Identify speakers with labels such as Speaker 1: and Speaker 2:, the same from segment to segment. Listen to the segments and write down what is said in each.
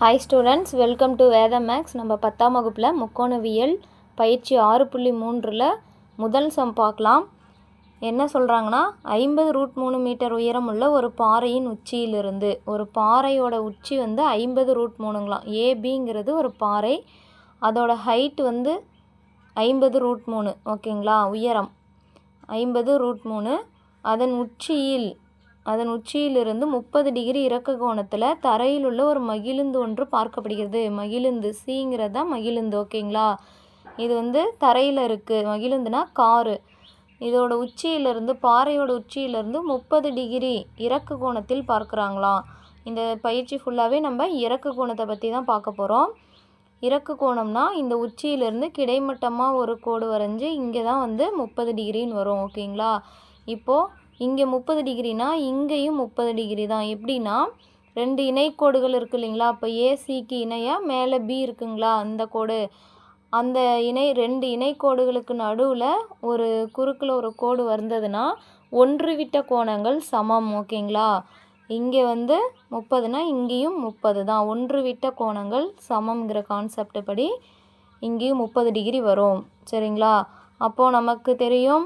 Speaker 1: Hi students welcome to Veda Maths நம்ம பத்தாம் வகுப்பில் முக்கோணவியல் பயிற்சி ஆறு புள்ளி மூன்றில் முதல் சம் பார்க்கலாம். என்ன சொல்கிறாங்கன்னா ஐம்பது ரூட் மூணு மீட்டர் உயரம் உள்ள ஒரு பாறையின் உச்சியிலிருந்து ஒரு பாறையோட உச்சி வந்து ஐம்பது ரூட் மூணுங்களாம். ஏபிங்கிறது ஒரு பாறை அதோட ஹைட் வந்து ஐம்பது ரூட் மூணு ஓகேங்களா உயரம் ஐம்பது ரூட் மூணு. அதன் உச்சியில் அதன் உச்சியிலிருந்து முப்பது டிகிரி இறக்க கோணத்தில் தரையில் உள்ள ஒரு மகிழுந்து ஒன்று பார்க்கப்படுகிறது. மகிழுந்து சிங்கிறது தான் மகிழுந்து ஓகேங்களா? இது வந்து தரையில் இருக்குது மகிழுந்துனா காரு. இதோட உச்சியிலிருந்து பாறையோட உச்சியிலிருந்து முப்பது டிகிரி இறக்கு கோணத்தில் பார்க்குறாங்களாம். இந்த பயிற்சி ஃபுல்லாகவே நம்ம இறக்கு கோணத்தை பற்றி தான் பார்க்க போகிறோம் இறக்கு கோணம்னா இந்த உச்சியிலேருந்து கிடைமட்டமாக ஒரு கோடு வரைஞ்சி இங்கே தான் வந்து முப்பது டிகிரின்னு வரும் ஓகேங்களா? இப்போது இங்கே முப்பது டிகிரினா இங்கேயும் முப்பது டிகிரி தான். எப்படின்னா ரெண்டு இணைக்கோடுகள் இருக்கு இல்லைங்களா? அப்போ ஏசிக்கு இணையாக மேலே பி இருக்குங்களா? அந்த கோடு. அந்த இணை ரெண்டு இணைக்கோடுகளுக்கு நடுவில் ஒரு குறுக்கில் ஒரு கோடு வந்ததுன்னா ஒன்று விட்ட கோணங்கள் சமம் ஓகேங்களா? இங்கே வந்து முப்பதுனா இங்கேயும் முப்பது தான். ஒன்று விட்ட கோணங்கள் சமம்ங்கிற கான்செப்ட் படி இங்கேயும் முப்பது டிகிரி வரும். சரிங்களா? அப்போது நமக்கு தெரியும்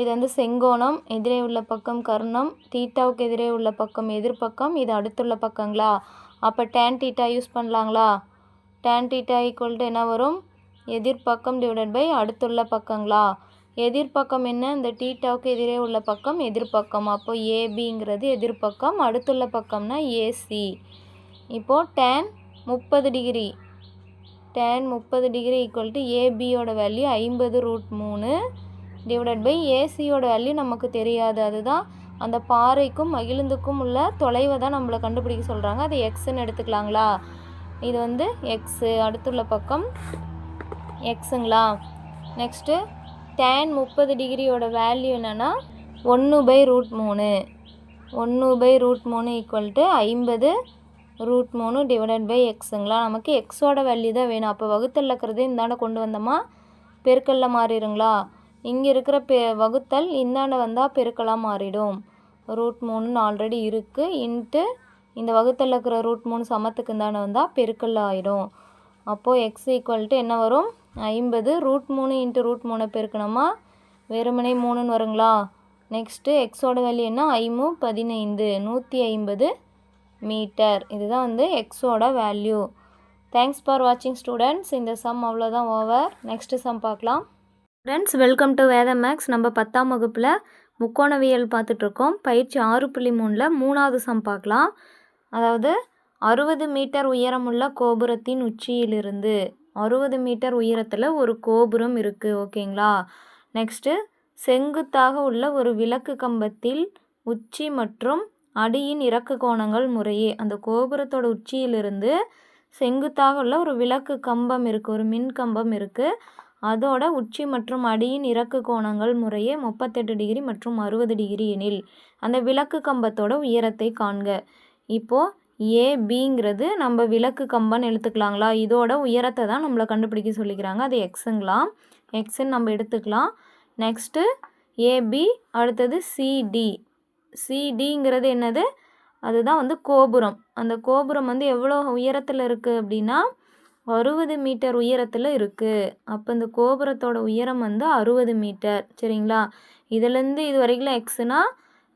Speaker 1: இது வந்து செங்கோணம் எதிரே உள்ள பக்கம் கர்ணம் தீட்டாவுக்கு எதிரே உள்ள பக்கம் எதிர்பக்கம் இது அடுத்துள்ள பக்கங்களா? அப்போ டேன் டீட்டா யூஸ் பண்ணலாங்களா? டேன் டீட்டா ஈக்குவல் டு என்ன வரும்? எதிர்பக்கம் டிவைடட் பை அடுத்துள்ள பக்கங்களா? எதிர்பக்கம் என்ன? இந்த டீட்டாவுக்கு எதிரே உள்ள பக்கம் எதிர்பக்கம் அப்போ ஏபிங்கிறது எதிர்பக்கம் அடுத்துள்ள பக்கம்னா ஏசி இப்போது டேன் முப்பது டிகிரி டேன் முப்பது டிகிரி ஈக்குவல் டு ஏபியோட வேல்யூ ஐம்பது ரூட் மூணு. டிவைடட் பை ஏசியோட வேல்யூ நமக்கு தெரியாது. அதுதான் அந்த பாறைக்கும் மகிழுந்துக்கும் உள்ள தொலைவை தான் நம்மளை கண்டுபிடிக்க சொல்கிறாங்க அது எக்ஸ்ன்னு எடுத்துக்கலாங்களா? இது வந்து எக்ஸு அடுத்துள்ள பக்கம் எக்ஸுங்களா நெக்ஸ்ட்டு டேன் முப்பது டிகிரியோட வேல்யூ என்னென்னா ஒன்று பை ரூட் மூணு. ஒன்று பை ரூட் மூணு ஈக்குவல் டு ஐம்பது ரூட் மூணு டிவைடட் பை எக்ஸுங்களா நமக்கு எக்ஸோட வேல்யூ தான் வேணும். அப்போ வகுத்தல் இருக்கிறது இந்தாண்ட கொண்டு வந்தோமா? பெருக்கல்ல மாறிடுங்களா? இங்கே இருக்கிற பெ வகுத்தல் இந்தாண்ட வந்தால் பெருக்கலாக மாறிடும். ரூட் மூணுன்னு ஆல்ரெடி இருக்குது இன்ட்டு இந்த வகுத்தலில் இருக்கிற ரூட் மூணு சமத்துக்கு இந்தாண்ட வந்தால் பெருக்கல்ல ஆகிடும் அப்போது எக்ஸ் ஈக்குவல் டு என்ன வரும்? ஐம்பது. ரூட் மூணு இன்ட்டு ரூட் மூணை பெருக்கணுமா? வெறுமனே மூணுன்னு வருங்களா? நெக்ஸ்ட்டு எக்ஸோட வேல்யூ என்ன? ஐமு பதினைந்து. நூற்றி ஐம்பது மீட்டர். இதுதான் வந்து எக்ஸோட வேல்யூ தேங்க்ஸ் ஃபார் வாட்சிங் ஸ்டூடெண்ட்ஸ் இந்த சம் அவ்வளோதான் ஓவர் நெக்ஸ்ட்டு சம் பார்க்கலாம். Friends welcome to Veda Maths நம்ம பத்தாம் வகுப்பில் முக்கோணவியல் பார்த்துட்ருக்கோம். பயிற்சி ஆறு புள்ளி மூணில் மூணாவது சம் பார்க்கலாம். அதாவது அறுபது மீட்டர் உயரமுள்ள கோபுரத்தின் உச்சியிலிருந்து அறுபது மீட்டர் உயரத்தில் ஒரு கோபுரம் இருக்குது ஓகேங்களா? நெக்ஸ்ட்டு செங்குத்தாக உள்ள ஒரு விளக்கு கம்பத்தில் உச்சி மற்றும் அடியின் இறக்கு கோணங்கள் முறையே. அந்த கோபுரத்தோட உச்சியிலிருந்து செங்குத்தாக உள்ள ஒரு விளக்கு கம்பம் இருக்குது ஒரு மின் கம்பம் இருக்குது அதோட உச்சி மற்றும் அடியின் இறக்கு கோணங்கள் முறையே முப்பத்தெட்டு டிகிரி மற்றும் அறுபது டிகிரி எனில் அந்த விளக்கு கம்பத்தோட உயரத்தை காண்க. இப்போது ஏபிங்கிறது நம்ம விளக்கு கம்பன்னு எடுத்துக்கலாங்களா? இதோட உயரத்தை தான் நம்மளை கண்டுபிடிக்க சொல்லிக்கிறாங்க. அது எக்ஸுங்களாம் எக்ஸுன்னு நம்ம எடுத்துக்கலாம். நெக்ஸ்ட்டு ஏபி அடுத்தது சிடி சிடிங்கிறது என்னது? அதுதான் வந்து கோபுரம். அந்த கோபுரம் வந்து எவ்வளோ உயரத்தில் இருக்குது அப்படின்னா அறுபது மீட்டர் உயரத்தில் இருக்குது அப்போ இந்த கோபுரத்தோட உயரம் வந்து அறுபது மீட்டர். சரிங்களா? இதுலேருந்து இது வரைக்கும் எக்ஸுனா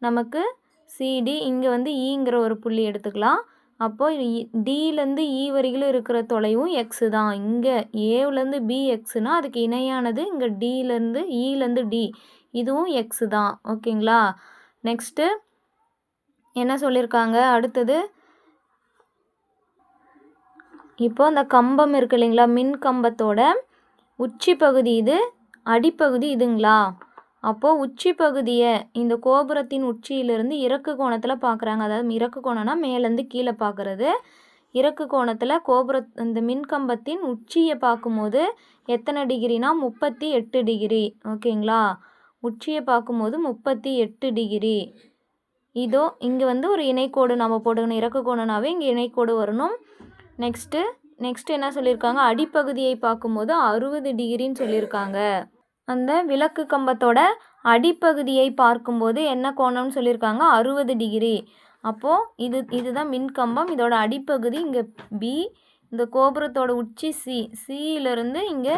Speaker 1: நமக்கு சிடி இங்கே வந்து ஈங்கிற ஒரு புள்ளி எடுத்துக்கலாம். அப்போது டிலேருந்து இ e வரைக்கும் இருக்கிற தொலைவும் எக்ஸு தான். இங்கே ஏவுலேருந்து பி எக்ஸுனா அதுக்கு இணையானது இங்கே டிலேருந்து இலேருந்து டி இதுவும் எக்ஸு தான். ஓகேங்களா? நெக்ஸ்ட்டு என்ன சொல்லியிருக்காங்க அடுத்தது இப்போ இந்த கம்பம் இருக்கு இல்லைங்களா மின் கம்பத்தோட உச்சி பகுதி இது அடிப்பகுதி இதுங்களா? அப்போது உச்சி பகுதியை இந்த கோபுரத்தின் உச்சியிலிருந்து இறக்கு கோணத்தில் பார்க்குறாங்க அதாவது இறக்கு கோணம்னா மேலேருந்து கீழே பார்க்குறது இறக்கு கோணத்தில் கோபுர இந்த மின்கம்பத்தின் உச்சியை பார்க்கும்போது எத்தனை டிகிரினா முப்பத்தி எட்டு டிகிரி. ஓகேங்களா? உச்சியை பார்க்கும்போது முப்பத்தி எட்டு டிகிரி. இதோ இங்கே வந்து ஒரு இணைக்கோடு நம்ம போடணும் இறக்கு கோணனாவே இங்கே இணைக்கோடு வரணும். நெக்ஸ்ட்டு நெக்ஸ்ட் என்ன சொல்லியிருக்காங்க அடிப்பகுதியை பார்க்கும்போது அறுபது டிகிரின்னு சொல்லியிருக்காங்க அந்த விளக்கு கம்பத்தோட அடிப்பகுதியை பார்க்கும்போது என்ன கோணம்னு சொல்லியிருக்காங்க அறுபது டிகிரி. அப்போது இது இதுதான் மின்கம்பம் இதோட அடிப்பகுதி இங்கே பி இந்த கோபுரத்தோட உச்சி சி சியிலிருந்து இங்கே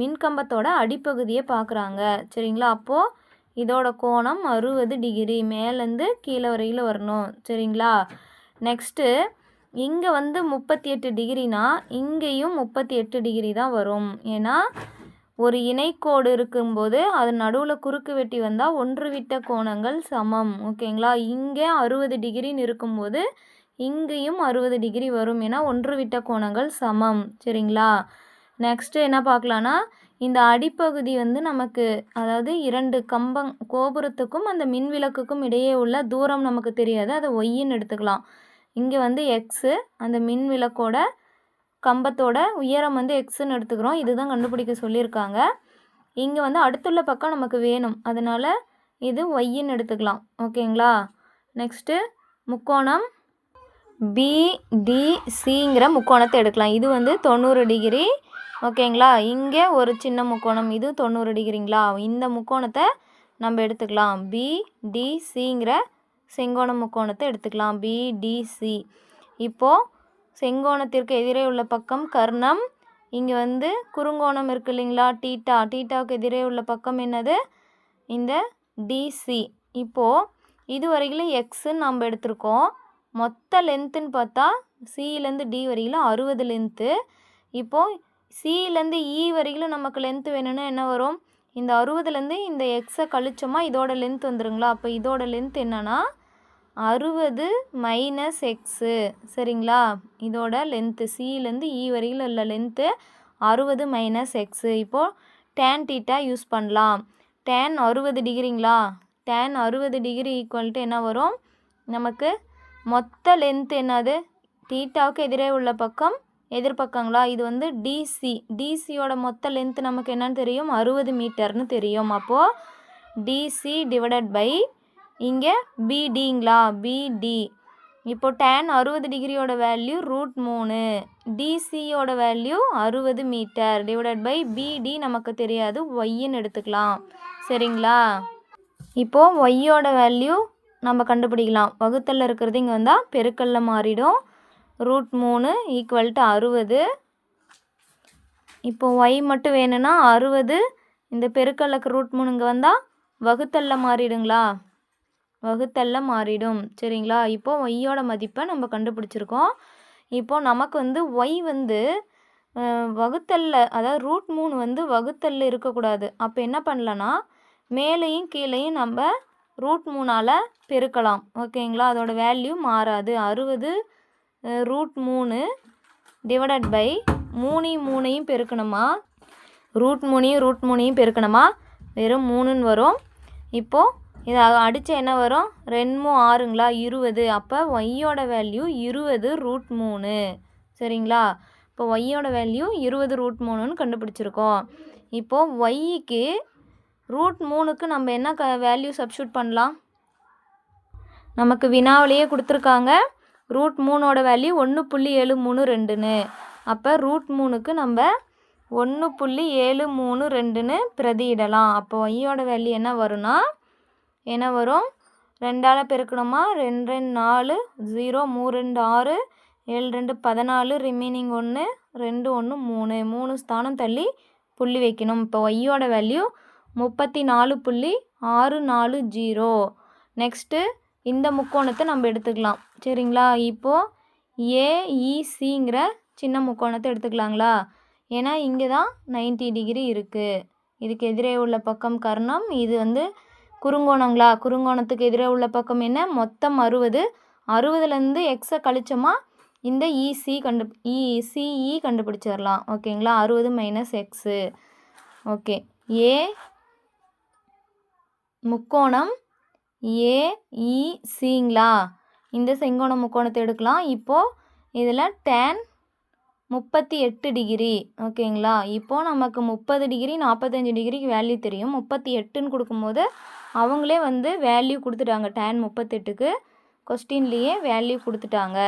Speaker 1: மின்கம்பத்தோட அடிப்பகுதியை பார்க்குறாங்க. சரிங்களா? அப்போது இதோட கோணம் அறுபது டிகிரி. மேலேருந்து கீழே வரையில் வரணும். சரிங்களா? நெக்ஸ்ட்டு இங்கே வந்து முப்பத்தி எட்டு டிகிரினா இங்கேயும் முப்பத்தி எட்டு டிகிரி தான் வரும். ஏன்னா ஒரு இணைக்கோடு இருக்கும்போது அது நடுவில் குறுக்கு வெட்டி வந்தால் ஒன்று விட்ட கோணங்கள் சமம். ஓகேங்களா? இங்கே அறுபது டிகிரின்னு இருக்கும்போது இங்கேயும் அறுபது டிகிரி வரும். ஏன்னா ஒன்று விட்ட கோணங்கள் சமம். சரிங்களா? நெக்ஸ்ட்டு என்ன பார்க்கலான்னா இந்த அடிப்பகுதி வந்து நமக்கு அதாவது இரண்டு கம்பங் கோபுரத்துக்கும் அந்த மின் விளக்குக்கும் இடையே உள்ள தூரம் நமக்கு தெரியாது. அதை ஒய்யின்னு எடுத்துக்கலாம். இங்கே வந்து எக்ஸு அந்த மின் விளக்கோட கம்பத்தோட உயரம் வந்து எக்ஸுன்னு எடுத்துக்கிறோம். இதுதான் கண்டுபிடிக்க சொல்லியிருக்காங்க. இங்கே வந்து அடுத்துள்ள பக்கம் நமக்கு வேணும். அதனால் இது ஒய்யின்னு எடுத்துக்கலாம். ஓகேங்களா? நெக்ஸ்ட்டு முக்கோணம் பிடிசிங்கிற முக்கோணத்தை எடுக்கலாம். இது வந்து தொண்ணூறு டிகிரி. ஓகேங்களா? இங்கே ஒரு சின்ன முக்கோணம். இது தொண்ணூறு டிகிரிங்களா? இந்த முக்கோணத்தை நம்ம எடுத்துக்கலாம். பிடிசிங்கிற செங்கோண முக்கோணத்தை எடுத்துக்கலாம். பிடிசி இப்போது செங்கோணத்திற்கு எதிரே உள்ள பக்கம் கர்ணம். இங்கே வந்து குறுங்கோணம் இருக்கு இல்லைங்களா? டீட்டா டீட்டாவுக்கு எதிரே உள்ள பக்கம் என்னது? இந்த டிசி இப்போது இது வரையிலும் எக்ஸுன்னு நம்ம எடுத்திருக்கோம். மொத்த லென்த்துன்னு பார்த்தா சியிலேருந்து டி வரையிலும் அறுபது லென்த்து இப்போது சியிலேருந்து இ e வரையிலும் நமக்கு லென்த்து வேணும்னா என்ன வரும்? இந்த அறுபதுலேருந்து இந்த எக்ஸை கழிச்சோமா இதோட லென்த் வந்துருங்களா? அப்போ இதோட லென்த் என்னென்னா அறுபது மைனஸ் எக்ஸு சரிங்களா? இதோட லென்த்து சியிலேருந்து இ e வரையில் உள்ள லென்த்து அறுபது மைனஸ் எக்ஸு இப்போது டேன் டீட்டா யூஸ் பண்ணலாம். டேன் அறுபது டிகிரிங்களா டேன் அறுபது டிகிரி ஈக்குவல்ட்டு என்ன வரும்? நமக்கு மொத்த லென்த் என்னது? டீட்டாவுக்கு எதிரே உள்ள பக்கம் எதிர்பக்கங்களா இது வந்து டிசி டிசியோட மொத்த லென்த் நமக்கு என்னன்னு தெரியும்? அறுபது மீட்டர்னு தெரியும். அப்போது டிசி டிவைடட் பை இங்கே பிடிங்களா பிடி இப்போது டேன் அறுபது டிகிரியோட வேல்யூ ரூட் மூணு. டிசியோட வேல்யூ அறுபது மீட்டர் டிவைடட் பை பிடி நமக்கு தெரியாது. ஒய்ன்னு எடுத்துக்கலாம். சரிங்களா? இப்போது ஒய்யோட வேல்யூ நம்ம கண்டுபிடிக்கலாம். வகுத்தல்ல இருக்கிறது இங்கே வந்தால் பெருக்கல்ல மாறிடும். ரூட் மூணு ஈக்குவல் டு அறுபது. இப்போ ஒய் மட்டும் வேணும்னா அறுபது. இந்த பெருக்கல்லுக்கு ரூட் மூணுங்க இங்கே வந்தால் வகுத்தல்ல மாறிடுங்களா? வகுத்தல்ல மாறிடும். சரிங்களா? இப்போது ஒய்யோட மதிப்பை நம்ம கண்டுபிடிச்சிருக்கோம். இப்போது நமக்கு வந்து ஒய் வந்து வகுத்தல்ல அதாவது ரூட் மூணு வந்து வகுத்தல்ல இருக்கக்கூடாது. அப்போ என்ன பண்ணலன்னா மேலேயும் கீழேயும் நம்ம ரூட் மூணால் பெருக்கலாம். ஓகேங்களா? அதோட வேல்யூ மாறாது. அறுபது ரூட் மூணு டிவைடட் பை மூணையும் மூணையும் பெருக்கணுமா? ரூட் மூணையும் ரூட் மூணையும் பெருக்கணுமா? வெறும் மூணுன்னு வரும். இப்போது இதை அடித்து என்ன வரும்? ரெண்டு ஆறுங்களா? இருபது. அப்போ ஒய்யோட வேல்யூ இருபது ரூட் மூணு. சரிங்களா? இப்போ ஒய்யோட வேல்யூ இருபது ரூட் மூணுன்னு கண்டுபிடிச்சிருக்கோம். இப்போது ஒய்க்கு ரூட் மூணுக்கு நம்ம என்ன க வேல்யூ சப்ஸ்டியூட் பண்ணலாம்? நமக்கு வினாவிலேயே கொடுத்துருக்காங்க. ரூட் மூணோட வேல்யூ ஒன்று புள்ளி ஏழு மூணு ரெண்டுன்னு. அப்போ ரூட் மூணுக்கு நம்ம ஒன்று புள்ளி ஏழு மூணு ரெண்டுன்னு பிரதியிடலாம். அப்போ ஒய்யோட வேல்யூ என்ன வரும்னா என்ன வரும்? ரெண்டால் பெருக்கணுமா? ரெண்டு ரெண்டு நாலு ஜீரோ மூ ரெண்டு ஆறு ஏழு ரெண்டு பதினாலு ரிமைனிங் ஒன்று ரெண்டு ஒன்று மூணு. மூணு ஸ்தானம் தள்ளி புள்ளி வைக்கணும். இப்போ ஒய்யோட வேல்யூ முப்பத்தி நாலு புள்ளி ஆறு நாலு ஜீரோ நெக்ஸ்ட்டு இந்த முக்கோணத்தை நம்ம எடுத்துக்கலாம். சரிங்களா? இப்போது ஏஇசிங்கிற e, சின்ன முக்கோணத்தை எடுத்துக்கலாங்களா? ஏன்னா இங்கே தான் 90 டிகிரி இருக்குது இதுக்கு எதிரே உள்ள பக்கம் கர்ணம். இது வந்து குறுங்கோணங்களா? குறுங்கோணத்துக்கு எதிரே உள்ள பக்கம் என்ன? மொத்தம் அறுபது. அறுபதுலேருந்து எக்ஸை கழிச்சோமா? இந்த e, இசி கண்டு e, இ சிஇ e கண்டுபிடிச்சிடலாம். ஓகேங்களா? அறுபது மைனஸ் எக்ஸு ஓகே. ஏ முக்கோணம் ஏஇசிங்களா இந்த செங்கோண முக்கோணத்தை எடுக்கலாம். இப்போது இதில் டேன் முப்பத்தி எட்டு டிகிரி ஓகேங்களா? இப்போது நமக்கு முப்பது டிகிரி நாற்பத்தஞ்சு டிகிரிக்கு வேல்யூ தெரியும். முப்பத்தி எட்டுன்னு கொடுக்கும்போது அவங்களே வந்து வேல்யூ கொடுத்துட்டாங்க டேன் முப்பத்தெட்டுக்கு. கொஸ்டின்லேயே வேல்யூ கொடுத்துட்டாங்க.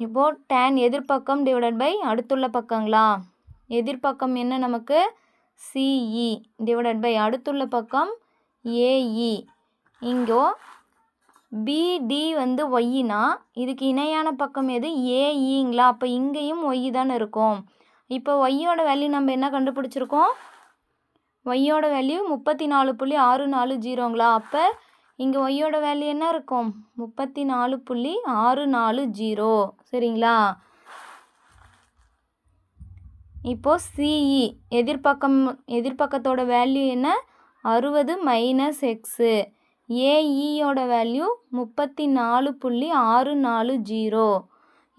Speaker 1: இப்போது டேன் எதிர்பக்கம் டிவைடட் பை அடுத்துள்ள பக்கங்களா? எதிர்பக்கம் என்ன நமக்கு? சிஇ டிவைடட் பை அடுத்துள்ள பக்கம் ஏஇ இங்கோ பிடி வந்து ஒய்னா இதுக்கு இணையான பக்கம் எது? ஏஇங்களா அப்போ இங்கேயும் ஒய் தானே இருக்கும். இப்போ ஒய்யோட வேல்யூ நம்ம என்ன கண்டுபிடிச்சிருக்கோம்? ஒய்யோட வேல்யூ முப்பத்தி நாலு புள்ளி ஆறு நாலு ஜீரோங்களா? அப்போ இங்கே ஒய்யோட வேல்யூ என்ன இருக்கும்? முப்பத்தி நாலு புள்ளி ஆறு நாலு ஜீரோ. சரிங்களா? இப்போது சிஇ எதிர்பக்கம் எதிர்பக்கத்தோட வேல்யூ என்ன? அறுபது மைனஸ் எக்ஸு ஏஇயோட வேல்யூ முப்பத்தி நாலு புள்ளி ஆறு நாலு ஜீரோ.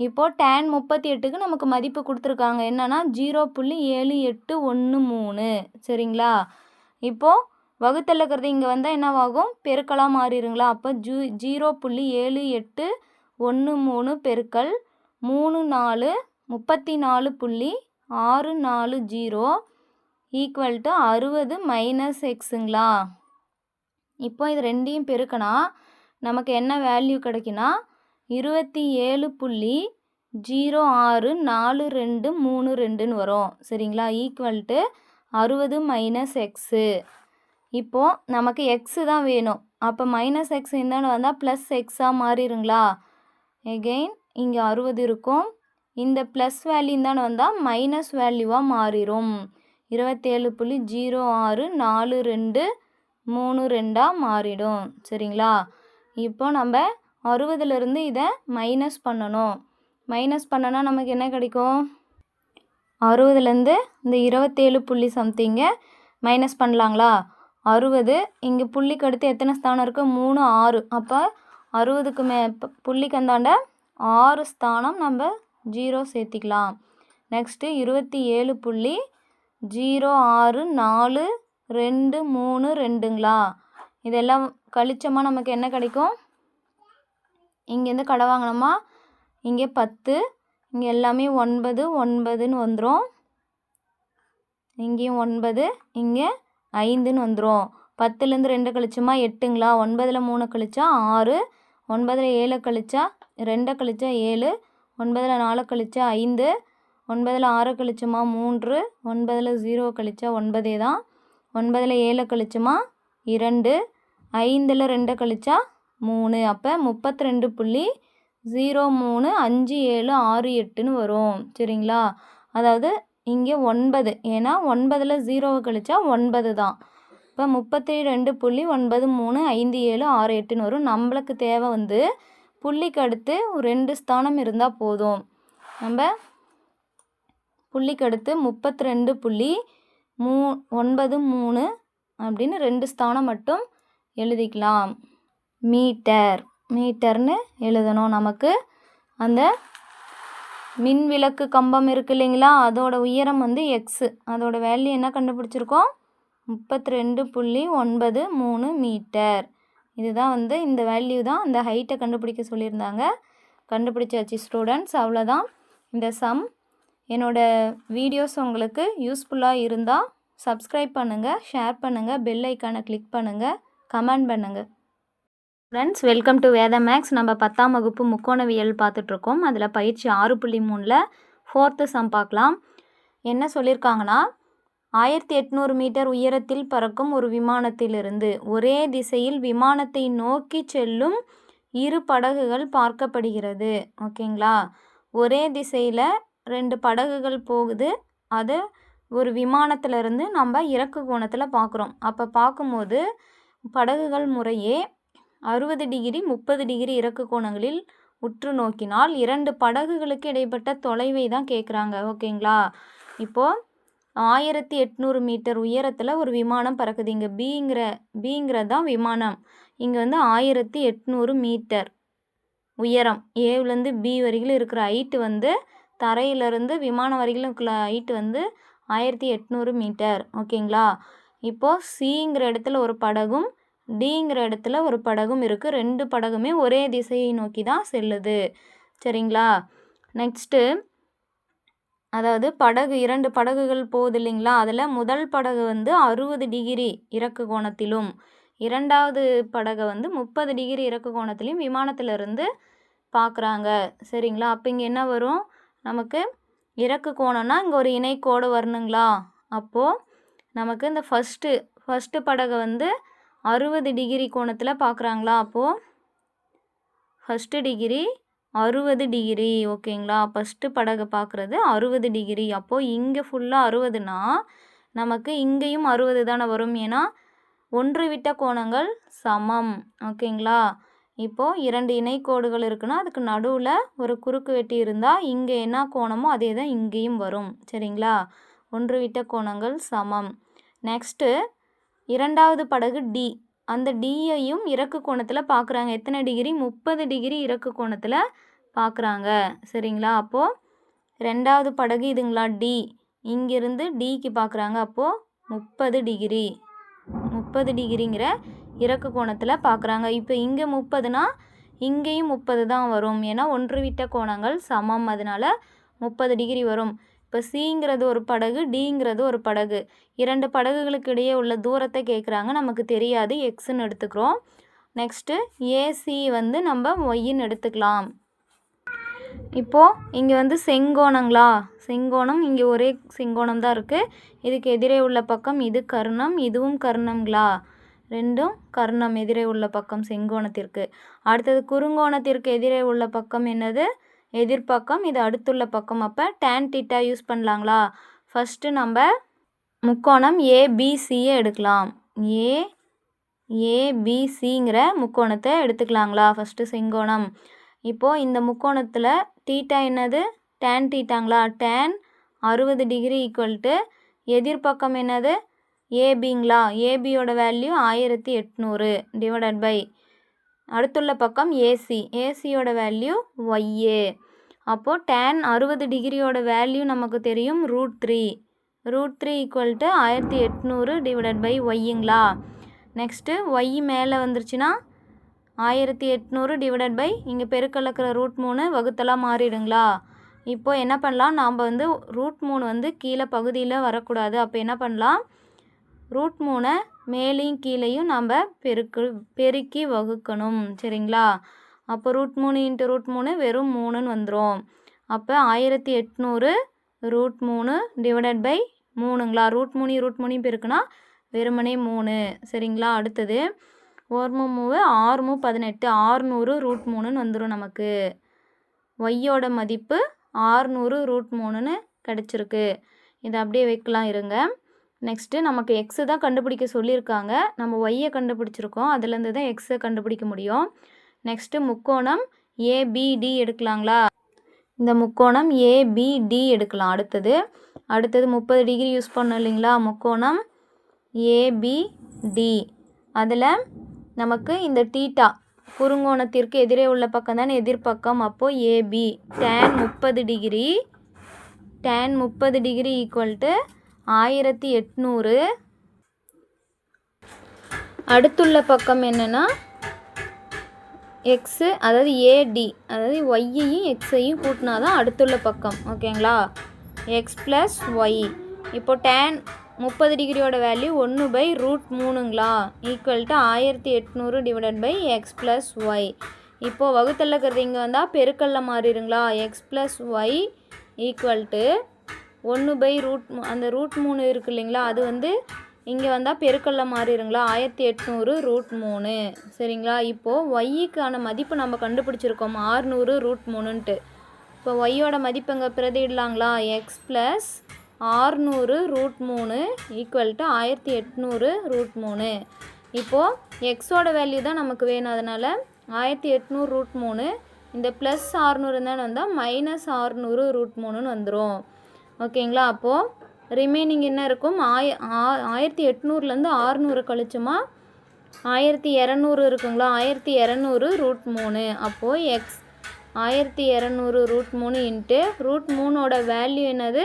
Speaker 1: இப்போது டேன் முப்பத்தி எட்டுக்கு நமக்கு மதிப்பு கொடுத்துருக்காங்க. என்னென்னா ஜீரோ புள்ளி ஏழு எட்டு ஒன்று மூணு. சரிங்களா? இப்போது வகுத்தல் இருக்கிறது இங்கே வந்தால் என்னவாகும்? பெருக்கலாக மாறிடுங்களா அப்போ ஜூ ஜீரோ புள்ளி ஏழு எட்டு ஒன்று மூணு பெருக்கல் மூணு நாலு முப்பத்தி நாலு புள்ளி ஆறு நாலு ஜீரோ ஈக்குவல் டு அறுபது மைனஸ் எக்ஸுங்களா இப்போ இது ரெண்டையும் பெருக்கினா நமக்கு என்ன வேல்யூ கிடைக்குன்னா இருபத்தி ஏழு புள்ளி ஜீரோ ஆறு நாலு ரெண்டு மூணு ரெண்டுன்னு வரும். சரிங்களா? ஈக்குவல் டு அறுபது மைனஸ் எக்ஸு இப்போது நமக்கு எக்ஸு தான் வேணும். அப்போ மைனஸ் எக்ஸ் இருந்தாலும் வந்தால் ப்ளஸ் எக்ஸாக மாறிடுங்களா எகெயின் இங்கே அறுபது இருக்கும். இந்த ப்ளஸ் வேல்யூ தானே வந்தால் மைனஸ் வேல்யூவாக மாறிடும் இருபத்தேழு புள்ளி ஜீரோ ஆறு நாலு ரெண்டு மூணு ரெண்டாக மாறிடும். சரிங்களா? இப்போ நம்ம அறுபதுலேருந்து இதை மைனஸ் பண்ணணும். மைனஸ் பண்ணனா நமக்கு என்ன கிடைக்கும்? அறுபதுலேருந்து இந்த இருபத்தேழு புள்ளி சம்திங்கை மைனஸ் பண்ணலாங்களா? அறுபது இங்கே புள்ளிக்கு அடுத்து எத்தனை ஸ்தானம் இருக்குது மூணு ஆறு. அப்போ அறுபதுக்கு மே ப- புள்ளிக்கு அந்தாண்ட ஆறு ஸ்தானம் நம்ம ஜீரோ சேர்த்திக்கலாம். நெக்ஸ்ட்டு இருபத்தி ஏழு புள்ளி ஜீரோ ஆறு நாலு ரெண்டு மூணு ரெண்டுங்களா? இதெல்லாம் கழிச்சமாக நமக்கு என்ன கிடைக்கும்? இங்கேருந்து கடை வாங்கினோமா? இங்கே பத்து இங்கே எல்லாமே ஒன்பது ஒன்பதுன்னு வந்துடும் இங்கேயும் ஒன்பது இங்கே ஐந்துன்னு வந்துடும் பத்துலேருந்து ரெண்டு கழிச்சோமா? எட்டுங்களா? ஒன்பதில் மூணு கழிச்சா ஆறு ஒன்பதில் ஏழு கழிச்சா ரெண்டை கழிச்சா ஏழு ஒன்பதில் நாலு கழிச்சா ஐந்து ஒன்பதில் ஆறு கழிச்சோமா மூன்று ஒன்பதில் ஜீரோ கழிச்சா ஒன்பதே தான் ஒன்பதில் ஏழு கழிச்சோமா இரண்டு ஐந்தில் ரெண்டை கழிச்சா மூணு. அப்போ முப்பத்தி ரெண்டு புள்ளி ஜீரோ மூணு அஞ்சு ஏழு ஆறு எட்டுன்னு வரும். சரிங்களா? அதாவது இங்கே ஒன்பது. ஏன்னா ஒன்பதில் ஜீரோவை கழிச்சா ஒன்பது தான். இப்போ முப்பத்தி ரெண்டு புள்ளி ஒன்பது மூணு ஐந்து ஏழு ஆறு எட்டுன்னு வரும். நம்மளுக்கு தேவை வந்து புள்ளிக்கு அடுத்து ரெண்டு ஸ்தானம் இருந்தால் போதும். நம்ம புள்ளிக்கு அடுத்து முப்பத்தி ரெண்டு புள்ளி மூ ஒன்பது மூணு அப்படின்னு ரெண்டு ஸ்தானம் மட்டும் எழுதிக்கலாம். மீட்டர். மீட்டர்னு எழுதணும் நமக்கு. அந்த மின் விளக்கு கம்பம் இருக்கு இல்லைங்களா? அதோட உயரம் வந்து எக்ஸு அதோட வேல்யூ என்ன கண்டுபிடிச்சிருக்கோம்? முப்பத்தி ரெண்டு புள்ளி ஒன்பது மூணு மீட்டர். இதுதான் வந்து இந்த வேல்யூ தான் இந்த ஹைட்டை கண்டுபிடிக்க சொல்லியிருந்தாங்க. கண்டுபிடிச்சாச்சு ஸ்டூடெண்ட்ஸ் அவ்வளோதான் இந்த சம் என்னோடய வீடியோஸ் உங்களுக்கு யூஸ்ஃபுல்லாக இருந்தால் சப்ஸ்கிரைப் பண்ணுங்கள் ஷேர் பண்ணுங்கள் பெல் ஐக்கானை கிளிக் பண்ணுங்கள் கமெண்ட் பண்ணுங்கள் friends welcome to Veda Maths நம்ம பத்தாம் வகுப்பு முக்கோணவியல் பார்த்துட்ருக்கோம். அதில் பயிற்சி ஆறு புள்ளி மூணில் ஃபோர்த்து சம் பார்க்கலாம். என்ன சொல்லியிருக்காங்கன்னா ஆயிரத்தி எட்நூறு மீட்டர் உயரத்தில் பறக்கும் ஒரு விமானத்திலிருந்து ஒரே திசையில் விமானத்தை நோக்கி செல்லும் இரு படகுகள் பார்க்கப்படுகிறது. ஓகேங்களா? ஒரே திசையில் ரெண்டு படகுகள் போகுது. அது ஒரு விமானத்திலிருந்து நம்ம இறக்கு கோணத்தில் பார்க்குறோம். அப்போ பார்க்கும்போது படகுகள் முறையே அறுபது டிகிரி முப்பது டிகிரி இறக்கு கோணங்களில் உற்று நோக்கினால் இரண்டு படகுகளுக்கு இடைப்பட்ட தொலைவை தான் கேட்குறாங்க ஓகேங்களா? இப்போது ஆயிரத்தி எட்நூறு மீட்டர் உயரத்தில் ஒரு விமானம் பறக்குது. இங்கே பிங்கிற பிங்கிறது தான் விமானம். இங்கே வந்து ஆயிரத்தி எட்நூறு மீட்டர் உயரம். ஏவுலேருந்து பி வரைக்கும் இருக்கிற ஹைட்டு வந்து தரையிலேருந்து விமானம் வரைக்கும் இருக்கிற ஹைட்டு வந்து ஆயிரத்தி எட்நூறு மீட்டர். ஓகேங்களா? இப்போது சிங்கிற இடத்துல ஒரு படகும் டிங்கிற இடத்துல ஒரு படகும் இருக்குது ரெண்டு படகுமே ஒரே திசையை நோக்கி தான் செல்லுது. சரிங்களா? நெக்ஸ்ட்டு அதாவது படகு இரண்டு படகுகள் போகுது இல்லைங்களா? அதில் முதல் படகு வந்து அறுபது டிகிரி இறக்கு கோணத்திலும் இரண்டாவது படகை வந்து முப்பது டிகிரி இறக்கு கோணத்திலையும் விமானத்திலிருந்து பார்க்குறாங்க சரிங்களா? அப்போ இங்கே என்ன வரும்? நமக்கு இறக்கு கோணம்னா இங்கே ஒரு இணைக்கோடு வரணுங்களா? அப்போது நமக்கு இந்த ஃபஸ்ட்டு ஃபஸ்ட்டு படகை வந்து அறுபது டிகிரி கோணத்தில் பார்க்குறாங்களா அப்போது ஃபஸ்ட்டு டிகிரி அறுபது டிகிரி ஓகேங்களா? ஃபஸ்ட்டு படகு பார்க்குறது அறுபது டிகிரி அப்போது இங்கே ஃபுல்லாக அறுபதுனா நமக்கு இங்கேயும் அறுபது தானே வரும். ஏன்னா ஒன்று விட்ட கோணங்கள் சமம். ஓகேங்களா? இப்போது இரண்டு இணைக்கோடுகள் இருக்குன்னா அதுக்கு நடுவில் ஒரு குறுக்கு வெட்டி இருந்தால் இங்கே என்ன கோணமோ அதே தான் இங்கேயும் வரும். சரிங்களா? ஒன்று விட்ட கோணங்கள் சமம். நெக்ஸ்ட்டு இரண்டாவது படகு டி அந்த டியையும் இறக்கு கோணத்தில் பார்க்குறாங்க எத்தனை டிகிரி முப்பது டிகிரி இறக்கு கோணத்தில் பார்க்குறாங்க சரிங்களா? அப்போது ரெண்டாவது படகு இதுங்களா? டி இங்கிருந்து டிக்கு பார்க்குறாங்க அப்போது முப்பது டிகிரி முப்பது டிகிரிங்கிற இறக்கு கோணத்தில் பார்க்குறாங்க இப்போ இங்கே முப்பதுனா இங்கேயும் முப்பது தான் வரும். ஏன்னா ஒன்று விட்ட கோணங்கள் சமம். அதனால் முப்பது டிகிரி வரும். இப்போ சிங்கிறது ஒரு படகு டிங்கிறது ஒரு படகு. இரண்டு படகுகளுக்கு இடையே உள்ள தூரத்தை கேட்குறாங்க நமக்கு தெரியாது. எக்ஸ்ன்னு எடுத்துக்கிறோம். நெக்ஸ்ட்டு ஏசி வந்து நம்ம ஒய்ன்னு எடுத்துக்கலாம். இப்போது இங்கே வந்து செங்கோணங்களா? செங்கோணம் இங்கே ஒரே செங்கோணம் தான் இருக்குது இதுக்கு எதிரே உள்ள பக்கம் இது கர்ணம் இதுவும் கர்ணங்களா? ரெண்டும் கர்ணம் எதிரே உள்ள பக்கம் செங்கோணத்திற்கு. அடுத்தது குறுங்கோணத்திற்கு எதிரே உள்ள பக்கம் என்னது? எதிர்பக்கம் இது அடுத்துள்ள பக்கம். அப்போ டேன் தீட்டா யூஸ் பண்ணலாங்களா? ஃபஸ்ட்டு நம்ம முக்கோணம் ஏபிசியை எடுக்கலாம். ஏ ஏபிசிங்கிற முக்கோணத்தை எடுத்துக்கலாங்களா? ஃபஸ்ட்டு செங்கோணம். இப்போது இந்த முக்கோணத்தில் தீட்டா என்னது? டேன் தீட்டாங்களா டேன் அறுபது டிகிரி ஈக்குவல் டு எதிர்பக்கம் என்னது? ஏபிங்களா ஏபியோட வேல்யூ ஆயிரத்தி எட்நூறு டிவைடட் பை அடுத்துள்ள பக்கம் ஏசி ஏசியோட வேல்யூ ஒய்ஏ அப்போது டேன் அறுபது டிகிரியோட வேல்யூ நமக்கு தெரியும் root three root three equal to ஆயிரத்தி எட்நூறு டிவைடட் பை ஒய்யுங்களா நெக்ஸ்ட்டு ஒய் மேலே வந்துருச்சுன்னா ஆயிரத்தி எட்நூறு டிவைடட் பை இங்கே பெருக்கலக்கிற ரூட் மூணு வகுத்தலாம் மாறிடுங்களா? இப்போது என்ன பண்ணலாம்? நாம் வந்து ரூட் மூணு வந்து கீழே பகுதியில் வரக்கூடாது. அப்போ என்ன பண்ணலாம்? ரூட் மூணை மேலேயும் கீழேயும் நம்ம பெருக்கு பெருக்கி வகுக்கணும். சரிங்களா? அப்போ ரூட் மூணு இன்ட்டு ரூட் மூணு வெறும் மூணுன்னு வந்துடும் அப்போ ஆயிரத்தி எட்நூறு ரூட் மூணு டிவைடட் பை மூணுங்களா? ரூட் மூணு ரூட் மூணையும் பெருக்குனா வெறுமனே மூணு. சரிங்களா? அடுத்தது ஓர்மு மூவு ஆறுமு பதினெட்டு ஆறுநூறு ரூட் மூணுன்னு வந்துடும் நமக்கு. ஒய்யோட மதிப்பு ஆறுநூறு ரூட் மூணுன்னு கிடச்சிருக்கு. இதை அப்படியே வைக்கலாம் இருங்க. நெக்ஸ்ட்டு நமக்கு எக்ஸு தான் கண்டுபிடிக்க சொல்லியிருக்காங்க. நம்ம ஒய்யை கண்டுபிடிச்சிருக்கோம். அதுலேருந்து தான் எக்ஸை கண்டுபிடிக்க முடியும். நெக்ஸ்ட்டு முக்கோணம் ஏபிடி எடுக்கலாங்களா? இந்த முக்கோணம் ஏபிடி எடுக்கலாம். அடுத்தது அடுத்தது முப்பது டிகிரி யூஸ் பண்ணோம் இல்லைங்களா? முக்கோணம் ஏபிடி அதில் நமக்கு இந்த டீட்டா குறுங்கோணத்திற்கு எதிரே உள்ள பக்கம் தானே எதிர்பக்கம் அப்போது ஏபி டேன் முப்பது டிகிரி டேன் முப்பது டிகிரி ஈக்குவல் டு ஆயிரத்தி எட்நூறு. அடுத்துள்ள பக்கம் என்னென்னா எக்ஸு அதாவது ஏடி அதாவது ஒய்யையும் எக்ஸையும் கூட்டினா தான் அடுத்துள்ள பக்கம். ஓகேங்களா எக்ஸ் ப்ளஸ் ஒய் இப்போ டேன் முப்பது டிகிரியோட வேல்யூ ஒன்று பை ரூட் மூணுங்களா? ஈக்குவல் டு ஆயிரத்தி எட்நூறு divided by x plus y இப்போது வகுத்தல்ல இருக்கிறது இங்கே வந்தால் பெருக்கல்ல மாறிடுங்களா? X plus y equal to ஒன்று பை ரூட் அந்த ரூட் மூணு இருக்கு இல்லைங்களா அது வந்து இங்கே வந்தால் பெருக்கல்ல மாறிடுங்களா? ஆயிரத்தி எட்நூறு ரூட் மூணு. சரிங்களா? இப்போது ஒய்யுக்கான மதிப்பு நம்ம கண்டுபிடிச்சிருக்கோம். ஆறுநூறு ரூட் மூணுன்ட்டு. இப்போ ஒய்யோட மதிப்பு இங்கே பிரதிடலாங்களா எக்ஸ் ப்ளஸ் ஆறுநூறு ரூட் மூணு ஈக்குவல் டு ஆயிரத்தி எட்நூறு ரூட் மூணு. இப்போது எக்ஸோட வேல்யூ தான் நமக்கு வேணும். அதனால் ஆயிரத்தி எட்நூறு ரூட் மூணு இந்த ப்ளஸ் ஆறுநூறு தானே வந்தால் மைனஸ் ஆறுநூறு ரூட் மூணுன்னு வந்துடும் ஓகேங்களா? அப்போது ரிமைனிங் என்ன இருக்கும்? ஆய ஆ- ஆயிரத்தி எட்நூறுலேருந்து ஆறுநூறு கழிச்சோமா? ஆயிரத்தி இரநூறு இருக்குங்களா? ஆயிரத்தி இரநூறு ரூட் மூணு. அப்போது எக்ஸ் ஆயிரத்தி இரநூறு ரூட் மூணு இன்ட்டு ரூட் மூணோட வேல்யூ என்னது?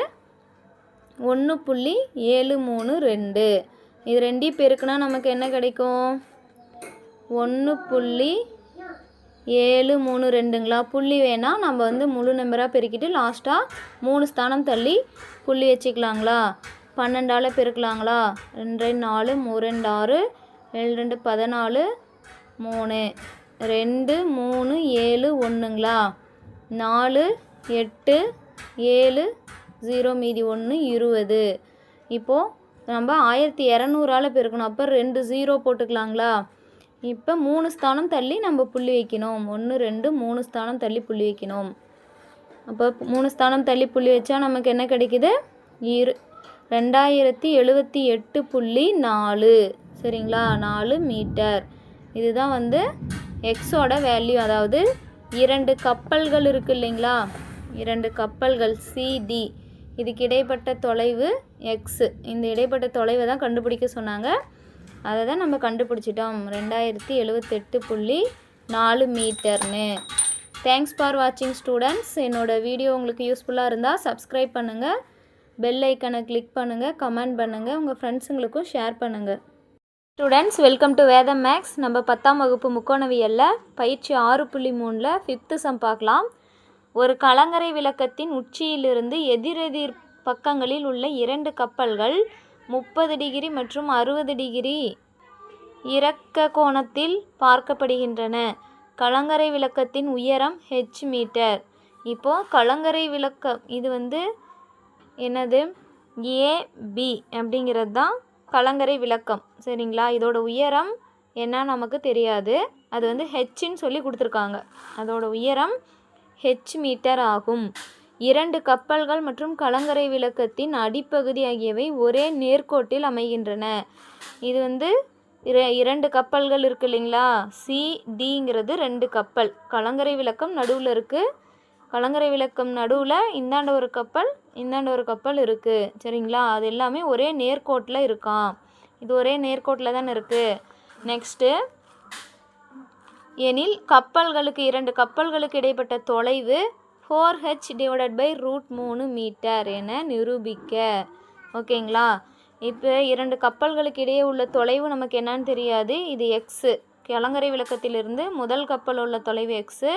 Speaker 1: ஒன்று புள்ளி ஏழு மூணு ரெண்டு. இது ரெண்டையும் பெருக்குனா நமக்கு என்ன கிடைக்கும்? ஒன்று புள்ளி ஏழு மூணு ரெண்டுங்களா? புள்ளி வேணால் நம்ம வந்து முழு நம்பராக பெருக்கிட்டு லாஸ்ட்டாக மூணு ஸ்தானம் தள்ளி புள்ளி வச்சுக்கலாங்களா? பன்னெண்டால் பெருக்கலாங்களா? ரெண்டு நாலு மூணு ரெண்டு ஆறு ஏழு ரெண்டு பதினாலு மூணு. ரெண்டு மூணு ஏழு ஒன்றுங்களா நாலு எட்டு ஏழு ஜீரோ மீதி ஒன்று இருபது. இப்போது நம்ம ஆயிரத்தி இரநூறால் பெருக்கணும். அப்போ ரெண்டு ஜீரோ போட்டுக்கலாங்களா? இப்போ மூணு ஸ்தானம் தள்ளி நம்ம புள்ளி வைக்கணும். ஒன்று ரெண்டு மூணு ஸ்தானம் தள்ளி புள்ளி வைக்கணும். அப்போ மூணு ஸ்தானம் தள்ளி புள்ளி வச்சா நமக்கு என்ன கிடைக்குது? இரு ரெண்டாயிரத்தி எழுபத்தி எட்டு புள்ளி நாலு. சரிங்களா? நாலு மீட்டர். இதுதான் வந்து எக்ஸோட வேல்யூ அதாவது இரண்டு கப்பல்கள் இருக்கு இல்லைங்களா? இரண்டு கப்பல்கள் சிடி இதுக்கு இடைப்பட்ட தொலைவு எக்ஸு இந்த இடைப்பட்ட தொலைவை தான் கண்டுபிடிக்க சொன்னாங்க. அதை தான் நம்ம கண்டுபிடிச்சிட்டோம். ரெண்டாயிரத்தி எழுபத்தெட்டு புள்ளி நாலு மீட்டர்னு. தேங்க்ஸ் ஃபார் வாட்சிங் ஸ்டூடெண்ட்ஸ் என்னோடய வீடியோ உங்களுக்கு யூஸ்ஃபுல்லாக இருந்தால் சப்ஸ்கிரைப் பண்ணுங்கள் பெல் ஐக்கனை கிளிக் பண்ணுங்கள் கமெண்ட் பண்ணுங்கள் உங்கள் ஃப்ரெண்ட்ஸுங்களுக்கும் ஷேர் பண்ணுங்கள் students welcome to Vedam Maths நம்ம பத்தாம் வகுப்பு முக்கோணவியலில் பயிற்சி ஆறு புள்ளி மூணில் ஃபிஃப்த்து சம் பார்க்கலாம். ஒரு கலங்கரை விளக்கத்தின் உச்சியிலிருந்து எதிரெதிர் பக்கங்களில் உள்ள இரண்டு கப்பல்கள் முப்பது டிகிரி மற்றும் அறுபது டிகிரி இறக்க கோணத்தில் பார்க்கப்படுகின்றன. கலங்கரை விளக்கத்தின் உயரம் ஹெச் மீட்டர். இப்போது கலங்கரை விளக்கம் இது வந்து என்னது? ஏபி அப்படிங்கிறது தான் கலங்கரை விளக்கம். சரிங்களா? இதோட உயரம் என்ன நமக்கு தெரியாது. அது வந்து ஹெச்சின்னு சொல்லி கொடுத்துருக்காங்க. அதோட உயரம் ஹெச் மீட்டர் ஆகும். இரண்டு கப்பல்கள் மற்றும் கலங்கரை விளக்கத்தின் அடிப்பகுதி ஆகியவை ஒரே நேர்கோட்டில் அமைகின்றன. இது வந்து இர இரண்டு கப்பல்கள் இருக்கு இல்லைங்களா? சி டிங்கிறது ரெண்டு கப்பல். கலங்கரை விளக்கம் நடுவில் இருக்குது கலங்கரை விளக்கம் நடுவில் இந்தாண்ட ஒரு கப்பல் இந்தாண்ட ஒரு கப்பல் இருக்குது சரிங்களா? அது எல்லாமே ஒரே நேர்கோட்டில் இருக்கான் இது ஒரே நேர்கோட்டில் தானே இருக்குது நெக்ஸ்ட்டு எனில் கப்பல்களுக்கு இரண்டு கப்பல்களுக்கு இடைப்பட்ட தொலைவு four H divided by root மூணு மீட்டர் என நிரூபிக்க. ஓகேங்களா? இப்போ இரண்டு கப்பல்களுக்கு இடையே உள்ள தொலைவு நமக்கு என்னன்னு தெரியாது. இது எக்ஸு கலங்கரை விளக்கத்திலிருந்து முதல் கப்பல் உள்ள தொலைவு எக்ஸு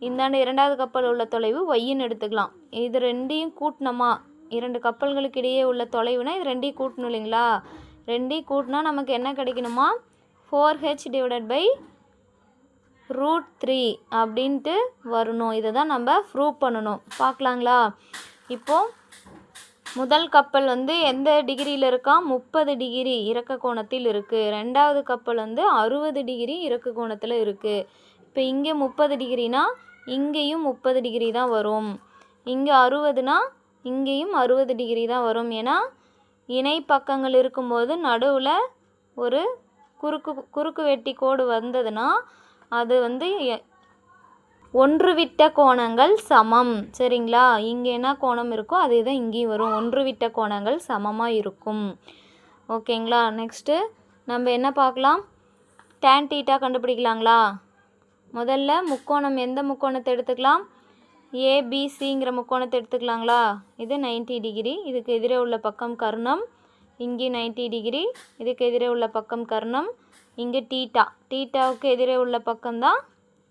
Speaker 1: இந்தாண்டு இரண்டாவது கப்பல் உள்ள தொலைவு ஒய்ன்னு எடுத்துக்கலாம். இது ரெண்டையும் கூட்டினோமா? இரண்டு கப்பல்களுக்கு இடையே உள்ள தொலைவுனா இது ரெண்டையும் கூட்டணும் இல்லைங்களா? ரெண்டையும் கூட்டினா நமக்கு என்ன கிடைக்கணுமா? Four H divided by root three அப்படின்ட்டு வரணும். இதை தான் நம்ம ப்ரூவ் பண்ணணும். பார்க்கலாங்களா? இப்போது முதல் கப்பல் வந்து எந்த டிகிரியில் இருக்கா? முப்பது டிகிரி இறக்க கோணத்தில் இருக்குது ரெண்டாவது கப்பல் வந்து அறுபது டிகிரி இறக்க கோணத்தில் இருக்குது இப்போ இங்கே முப்பது டிகிரினா இங்கேயும் முப்பது டிகிரி தான் வரும். இங்கே அறுபதுனா இங்கேயும் அறுபது டிகிரி தான் வரும். ஏன்னா இணை பக்கங்கள் இருக்கும்போது நடுவில் ஒரு குறுக்கு குறுக்கு வெட்டி கோடு வந்ததுன்னா அது வந்து எ- ஒன்று விட்ட கோணங்கள் சமம். சரிங்களா? இங்கே என்ன கோணம் இருக்கோ அதே தான் இங்கேயும் வரும். ஒன்று விட்ட கோணங்கள் சமமாக இருக்கும். ஓகேங்களா? நெக்ஸ்ட்டு நம்ம என்ன பார்க்கலாம்? டேன் டீட்டா கண்டுபிடிக்கலாங்களா? முதல்ல முக்கோணம் எந்த முக்கோணத்தை எடுத்துக்கலாம்? ஏபிசிங்கிற முக்கோணத்தை எடுத்துக்கலாங்களா? இது 90 டிகிரி இதுக்கு எதிரே உள்ள பக்கம் கர்ணம். இங்கே 90 டிகிரி இதுக்கு எதிரே உள்ள பக்கம் கர்ணம். இங்கே டீட்டா டீட்டாவுக்கு எதிரே உள்ள பக்கம்தான்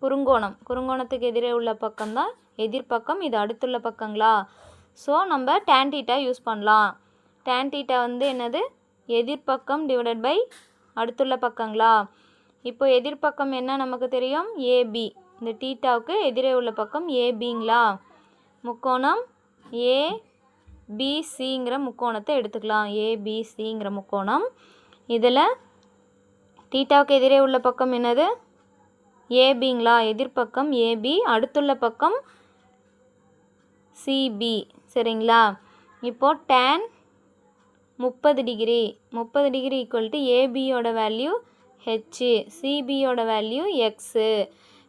Speaker 1: குறுங்கோணம். குறுங்கோணத்துக்கு எதிரே உள்ள பக்கம்தான் எதிர்பக்கம் இது அடுத்துள்ள பக்கங்களா? ஸோ நம்ம tan யூஸ் பண்ணலாம். டேன்டீட்டா வந்து என்னது? எதிர்பக்கம் டிவைடட் பை அடுத்துள்ள பக்கங்களா? இப்போ எதிர்பக்கம் என்ன நமக்கு தெரியும்? ஏபி இந்த டீட்டாவுக்கு எதிரே உள்ள பக்கம் ஏபிங்களா முக்கோணம் ஏபிசிங்கிற முக்கோணத்தை எடுத்துக்கலாம். ஏபிசிங்கிற முக்கோணம். இதில் தீட்டாவுக்கு எதிரே உள்ள பக்கம் என்னது? ஏபிங்களா எதிர்பக்கம் ஏபி அடுத்துள்ள பக்கம் சிபி சரிங்களா? இப்போது டேன் முப்பது டிகிரி. முப்பது டிகிரி ஈக்குவல் டு ஏபியோட வேல்யூ ஹெச்சு சிபியோட வேல்யூ எக்ஸு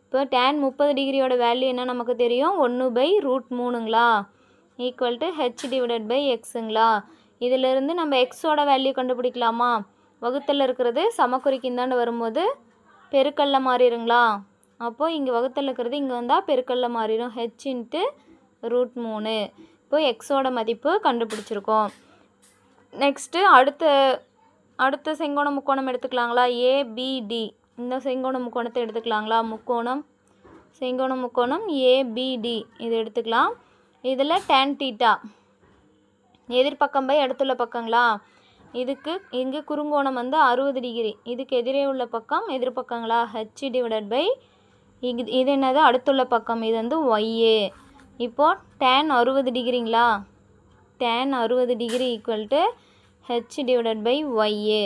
Speaker 1: இப்போ டேன் முப்பது டிகிரியோட வேல்யூ என்ன நமக்கு தெரியும்? ஒன்று by root மூணுங்களா? Equal to H divided by எக்ஸுங்களா இதிலிருந்து நம்ம எக்ஸோட வேல்யூ கண்டுபிடிக்கலாமா? வகுத்தல் இருக்கிறது சமக்குறிக்கு இந்தாண்டு வரும்போது பெருக்கல்ல மாறிடுங்களா அப்போது இங்கே வகுத்தல் இருக்கிறது இங்கே வந்தால் பெருக்கல்ல மாறிடும் ஹெச் இன்ட்டு ரூட் மூணு. இப்போ எக்ஸோட மதிப்பு கண்டுபிடிச்சிருக்கோம். நெக்ஸ்ட்டு அடுத்த அடுத்த செங்கோண முக்கோணம் எடுத்துக்கலாங்களா? ஏபிடி இந்த செங்கோண முக்கோணத்தை எடுத்துக்கலாங்களா? முக்கோணம் செங்கோண முக்கோணம் ஏபிடி இது எடுத்துக்கலாம். இதில் டேன் தீட்டா எதிர்பக்கம் பை அடுத்துள்ள பக்கங்களா? இதுக்கு இங்கே குறுங்கோணம் வந்து அறுபது டிகிரி. இதுக்கு எதிரே உள்ள பக்கம் எதிர்பக்கங்களா ஹெச் டிவைடட் பை இது இது என்னது? அடுத்துள்ள பக்கம். இது வந்து ஒய்ஏ இப்போது டேன் அறுபது டிகிரிங்களா? டேன் அறுபது degree equal to H divided by YA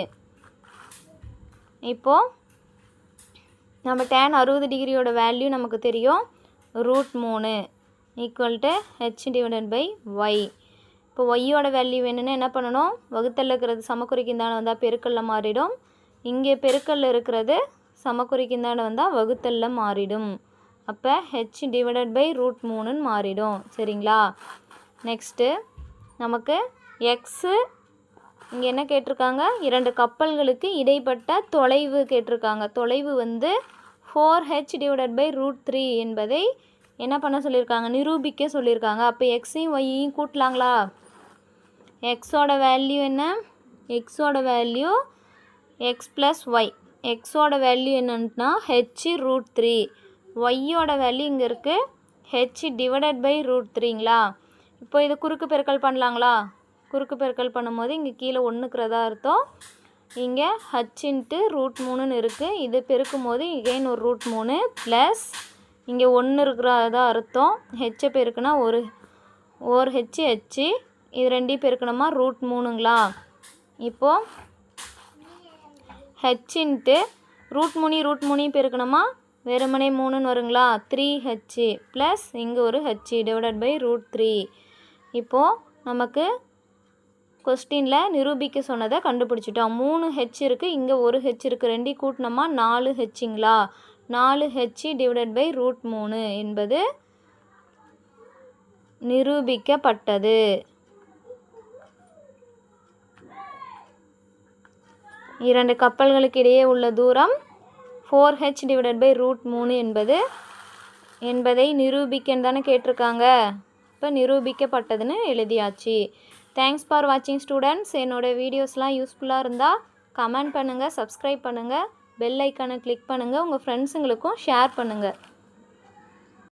Speaker 1: இப்போது நம்ம டேன் அறுபது டிகிரியோட வேல்யூ நமக்கு தெரியும். ரூட் மூணு equal to H divided by y இப்போ ஒய்யோட வேல்யூ வேணும்னா என்ன பண்ணணும்? வகுத்தல்ல இருக்கிறது சமக்குறிக்குந்தான வந்தால் பெருக்கல்ல மாறிடும். இங்கே பெருக்கல்ல இருக்கிறது சமக்குறிக்குந்தான வந்தால் வகுத்தல்ல மாறிடும். அப்போ ஹெச் டிவைடட் பை ரூட் மூணுன்னு மாறிடும். சரிங்களா? நெக்ஸ்ட்டு நமக்கு எக்ஸு இங்கே என்ன கேட்டிருக்காங்க? இரண்டு கப்பல்களுக்கு இடைப்பட்ட தொலைவு கேட்டிருக்காங்க. தொலைவு வந்து four H divided by root three என்பதை என்ன பண்ண சொல்லியிருக்காங்க? நிரூபிக்க சொல்லியிருக்காங்க. அப்போ எக்ஸையும் ஒய்யையும் கூட்டலாங்களா? எக்ஸோட வேல்யூ என்ன? எக்ஸோட வேல்யூ எக்ஸ் ப்ளஸ் ஒய் எக்ஸோட வேல்யூ என்னன்னா ஹெச் ரூட் த்ரீ ஒய்யோட வேல்யூ இங்கே இருக்குது ஹெச் டிவைடட் பை ரூட் த்ரீங்களா இப்போ இது குறுக்கு பெருக்கல் பண்ணலாங்களா? குறுக்கு பெருக்கல் பண்ணும்போது இங்கே கீழே ஒன்றுக்கிறதா அர்த்தம். இங்கே ஹச் இன்ட்டு ரூட் மூணுன்னு இருக்குது இது பெருக்கும் போது இகைன் ஒரு ரூட் மூணு ப்ளஸ் இங்கே ஒன்று இருக்கிறதா அர்த்தம். ஹெச்சை பெருக்குனா ஒரு ஒரு ஹெச்சு ஹெச்சு இது ரெண்டையும் பெருக்கணுமா? ரூட் மூணுங்களா? இப்போது ஹெச் இன்ட்டு ரூட் மூணி ரூட் மூணையும் பெருக்கணுமா? வெறுமனே மூணுன்னு வருங்களா? த்ரீ ஹெச்சு ப்ளஸ் இங்கே ஒரு H divided by root three இப்போது நமக்கு கொஸ்டினில் நிரூபிக்க சொன்னதை கண்டுபிடிச்சிட்டோம். மூணு ஹெச் இருக்குது இங்கே ஒரு ஹெச் இருக்குது ரெண்டி கூட்டினோமா? நாலு ஹெச்சுங்களா நாலு ஹெச்சு டிவைடட் பை ரூட் மூணு என்பது நிரூபிக்கப்பட்டது. இரண்டு கப்பல்களுக்கு இடையே உள்ள தூரம் four H divided by root மூணு என்பது என்பதை நிரூபிக்கன்னு தானே கேட்டிருக்காங்க. இப்போ நிரூபிக்கப்பட்டதுன்னு எழுதியாச்சு. தேங்க்ஸ் ஃபார் வாட்சிங் ஸ்டூடெண்ட்ஸ் என்னோடய வீடியோஸ்லாம் யூஸ்ஃபுல்லாக இருந்தால் கமெண்ட் பண்ணுங்கள் சப்ஸ்கிரைப் பண்ணுங்கள் பெல் ஐக்கானை கிளிக் பண்ணுங்கள் உங்கள் ஃப்ரெண்ட்ஸுங்களுக்கும் ஷேர் பண்ணுங்கள்